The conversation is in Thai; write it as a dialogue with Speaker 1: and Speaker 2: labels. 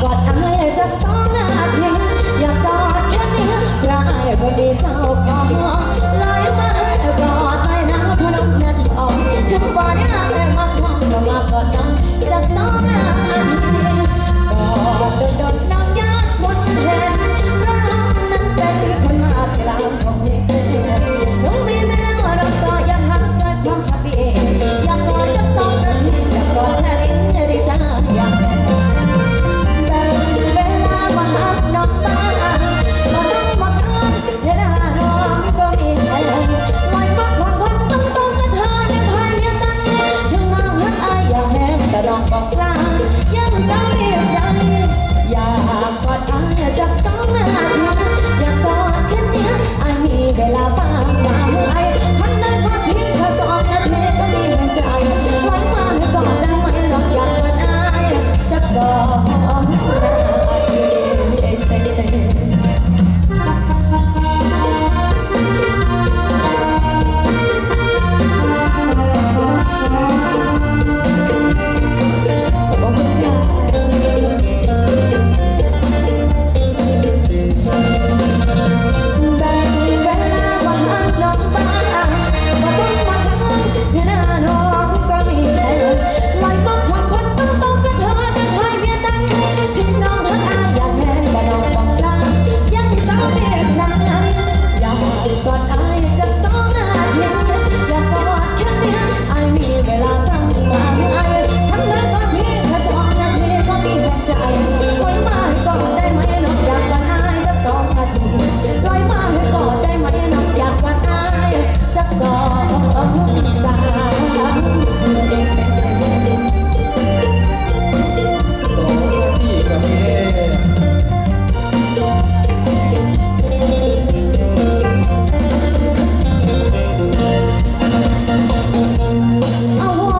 Speaker 1: กว่าไทยจากสองนาทีอยากกอดแค่นี้ใครก็ดีใจ